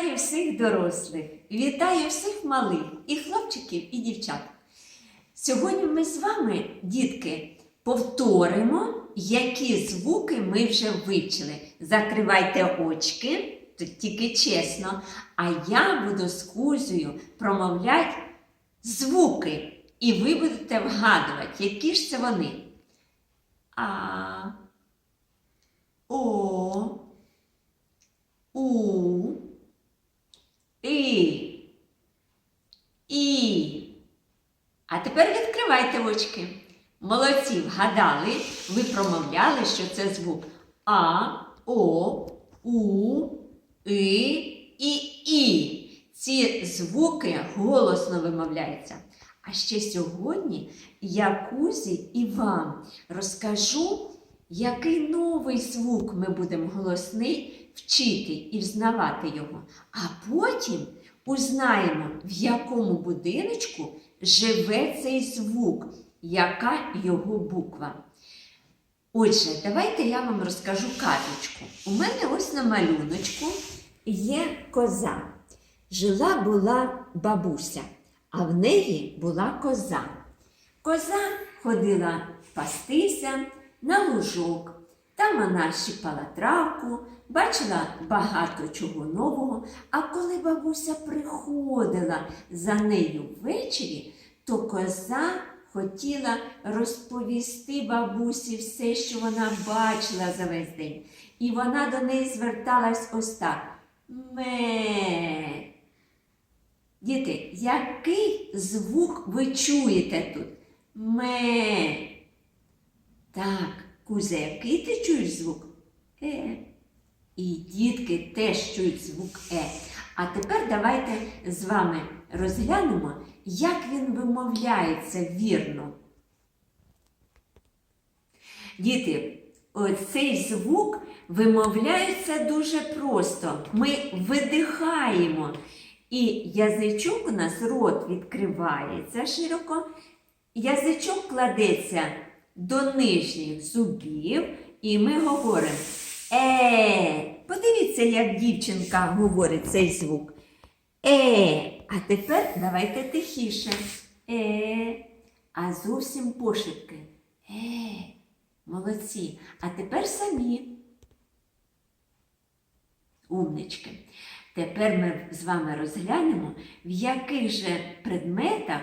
Вітаю всіх дорослих, вітаю всіх малих, і хлопчиків, і дівчат. Сьогодні ми з вами, дітки, повторимо, які звуки ми вже вивчили. Закривайте очки, тут тільки чесно, а я буду з Кузею промовляти звуки, і ви будете вгадувати, які ж це вони. А, О, У, І, І. А тепер відкривайте очки. Молодці, вгадали, ви промовляли, що це звук А, О, У, І і І. Ці звуки голосно вимовляються. А ще сьогодні я Кузі і вам розкажу, який новий звук ми будемо голосний вчити і взнавати його. А потім узнаємо, в якому будиночку живе цей звук, яка його буква. Отже, давайте я вам розкажу казочку. У мене ось на малюночку є коза. Жила була бабуся, а в неї була коза. Коза ходила пастися на лужок. Там вона щипала травку, бачила багато чого нового. А коли бабуся приходила за нею ввечері, то коза хотіла розповісти бабусі все, що вона бачила за весь день. І вона до неї зверталась ось так. Ме. Діти, який звук ви чуєте тут? Ме. Так, Кузя, який ти чуєш звук? Е. І дітки теж чують звук Е. А тепер давайте з вами розглянемо, як він вимовляється вірно. Діти, цей звук вимовляється дуже просто. Ми видихаємо. І язичок у нас рот відкривається широко, язичок кладеться до нижніх зубів, і ми говоримо е. Подивіться, як дівчинка говорить цей звук. Е. А тепер давайте тихіше. Е. А зовсім пошепки. Е. Молодці. А тепер самі. Умнички. Тепер ми з вами розглянемо, в яких же предметах,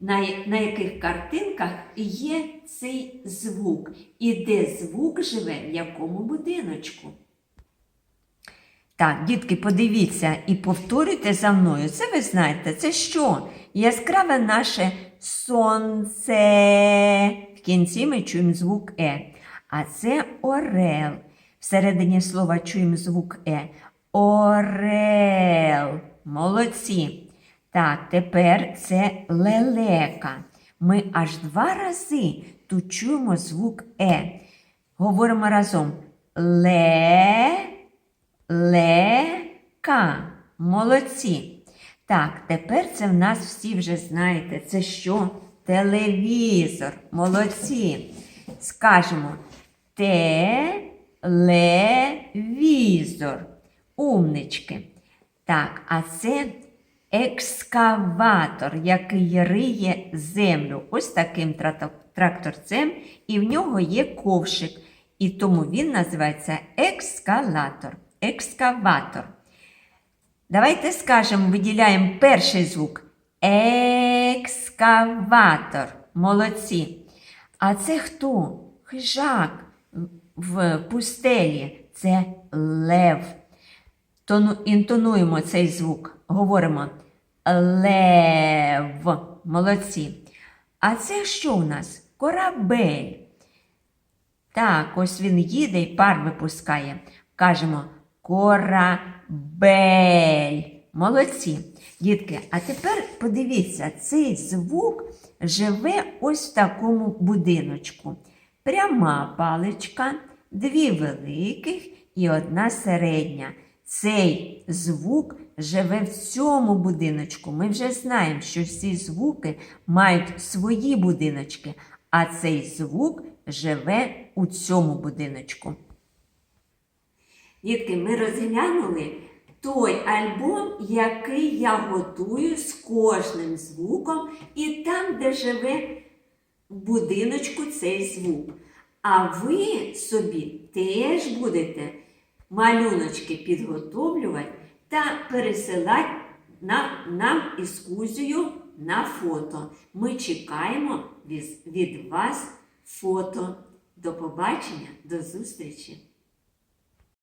на, яких картинках є цей звук, і де звук живе в якому будиночку. Так, дітки, подивіться і повторюйте за мною. Це ви знаєте, це що? Яскраве наше сонце. В кінці ми чуємо звук Е. А це орел. Всередині слова чуємо звук Е. Орел. Молодці. Так, тепер це лелека. Ми аж два рази тут чуємо звук Е. Говоримо разом ле, лека. Молодці. Так, тепер це в нас всі вже знаєте. Це що? Телевізор. Молодці. Скажемо телевізор. Умнички. Так, а це екскаватор, який риє землю. Ось таким тракторцем, і в нього є ковшик. І тому він називається екскалатор. Екскаватор. Давайте скажемо, виділяємо перший звук. Екскаватор. Молодці. А це хто? Хижак в пустелі. Це лев. Тону, інтонуємо цей звук. Говоримо лев. Молодці. А це що у нас? Корабель. Так, ось він їде і пар випускає. Кажемо корабель. Молодці. Дітки, а тепер подивіться, цей звук живе ось в такому будиночку. Пряма паличка, дві великих і одна середня. Цей звук живе в цьому будиночку. Ми вже знаємо, що всі звуки мають свої будиночки, а цей звук живе у цьому будиночку. Дітки, ми розглянули той альбом, який я готую з кожним звуком, і там, де живе в будиночку цей звук. А ви собі теж будете малюночки підготовлювати та пересилати на, нам ескузію на фото. Ми чекаємо від вас фото. До побачення, до зустрічі!